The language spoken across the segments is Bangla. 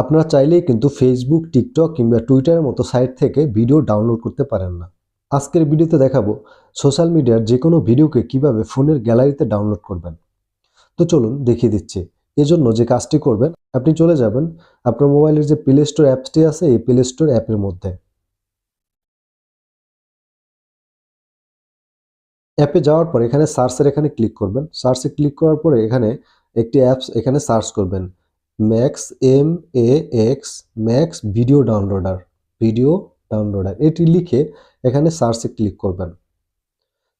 আপনারা চাইলেই কিন্তু ফেসবুক টিকটক কিংবা টুইটারের মতো সাইট থেকে ভিডিও ডাউনলোড করতে পারেন না। আজকের ভিডিওতে দেখাবো সোশ্যাল মিডিয়ার যে কোনো ভিডিওকে কীভাবে ফোনের গ্যালারিতে ডাউনলোড করবেন। তো চলুন দেখিয়ে দিচ্ছি। এজন্য যে কাজটি করবেন, আপনি চলে যাবেন আপনার মোবাইলের যে প্লে স্টোর অ্যাপসটি আছে, এই প্লে স্টোর অ্যাপের মধ্যে। অ্যাপে যাওয়ার পর এখানে সার্চের এখানে ক্লিক করবেন। সার্চে ক্লিক করার পরে এখানে একটি অ্যাপস এখানে সার্চ করবেন। Max M A X max video downloader video downloader এটি লিখে এখানে সার্চে ক্লিক করবেন।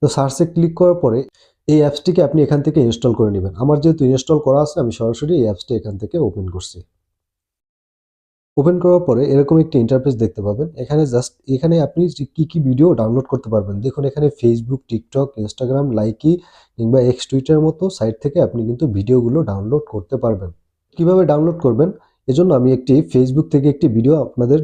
তো সার্চে ক্লিক করার পরে এই অ্যাপসটিকে আপনি এখান থেকে ইনস্টল করে নেবেন। আমার যেহেতু ইনস্টল করা আছে, আমি সরাসরি এই অ্যাপসটি এখান থেকে ওপেন করছি। ওপেন করার পরে এরকম একটি ইন্টারফেস দেখতে পাবেন। এখানে জাস্ট এখানে আপনি কি কি ভিডিও ডাউনলোড করতে পারবেন। দেখুন, এখানে ফেসবুক টিকটক ইনস্টাগ্রাম লাইকি কিংবা এক্স টুইটার মতো সাইট থেকে আপনি কিন্তু ভিডিওগুলো ডাউনলোড করতে পারবেন। কীভাবে ডাউনলোড করবেন? এজন্য আমি একটি ফেসবুক থেকে একটি ভিডিও আপনাদের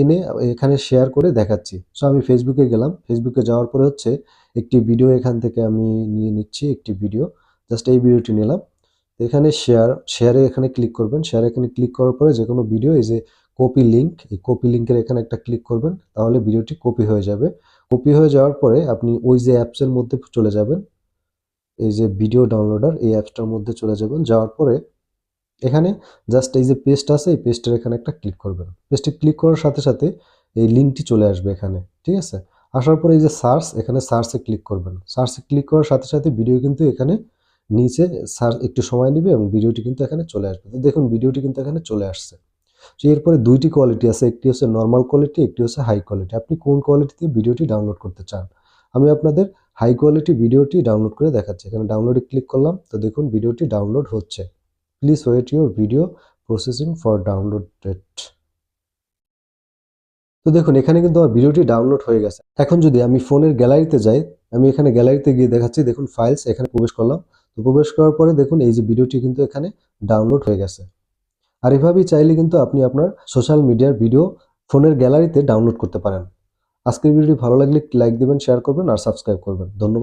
এনে, এখানে শেয়ার করে দেখাচ্ছি। সো আমি ফেসবুকে গেলাম। ফেসবুকে যাওয়ার পরে হচ্ছে একটি ভিডিও এখান থেকে আমি নিয়ে নিচ্ছি, একটি ভিডিও জাস্ট এই ভিডিওটি নিলাম। এখানে শেয়ার শেয়ারে এখানে ক্লিক করবেন। শেয়ারে এখানে ক্লিক করার পরে যে কোনো ভিডিও এই যে কপি লিঙ্ক এই কপি লিঙ্কের এখানে একটা ক্লিক করবেন, তাহলে ভিডিওটি কপি হয়ে যাবে। কপি হয়ে যাওয়ার পরে আপনি ওই যে অ্যাপসের মধ্যে চলে যাবেন। এই যে ভিডিও ডাউনলোডার এই অ্যাপসটার মধ্যে চলে যাবেন। যাওয়ার পরে এখানে জাস্ট এই যে পেস্ট আছে, এই পেস্টের এখানে একটা ক্লিক করবেন। পেস্টে ক্লিক করার সাথে সাথে এই লিঙ্কটি চলে আসবে এখানে, ঠিক আছে? আসার পরে এই যে সার্চ এখানে সার্চে ক্লিক করবেন। সার্চে ক্লিক করার সাথে সাথে ভিডিও কিন্তু এখানে নিচে সার্চ একটু সময় নেবে এবং ভিডিওটি কিন্তু এখানে চলে আসবে। তো দেখুন ভিডিওটি কিন্তু এখানে চলে আসছে। তো এরপরে দুইটি কোয়ালিটি আছে, একটি হচ্ছে নর্মাল কোয়ালিটি একটি হচ্ছে হাই কোয়ালিটি আপনি কোন কোয়ালিটিতে ভিডিওটি ডাউনলোড করতে চান? আমি আপনাদের হাই কোয়ালিটি ভিডিওটি ডাউনলোড করে দেখাচ্ছি। এখানে ডাউনলোডে ক্লিক করলাম, তো দেখুন ভিডিওটি ডাউনলোড হচ্ছে। Please wait your video processing for downloaded তো দেখুন, এখানে কিন্তু আমার ভিডিওটি ডাউনলোড হয়ে গেছে। এখন যদি আমি ফোনের গ্যালারিতে যাই, আমি এখানে গ্যালারিতে গিয়ে দেখাচ্ছি, দেখুন ফাইলস এখানে প্রবেশ করলাম। তো প্রবেশ করার পরে দেখুন, এই যে ভিডিওটি কিন্তু এখানে ডাউনলোড হয়ে গেছে। আর এভাবেই চাইলে কিন্তু আপনি আপনার সোশ্যাল মিডিয়ার ভিডিও ফোনের গ্যালারিতে ডাউনলোড করতে পারেন। আজকের ভিডিওটি ভালো লাগলে লাইক দিবেন শেয়ার করবেন আর সাবস্ক্রাইব করবেন। ধন্যবাদ।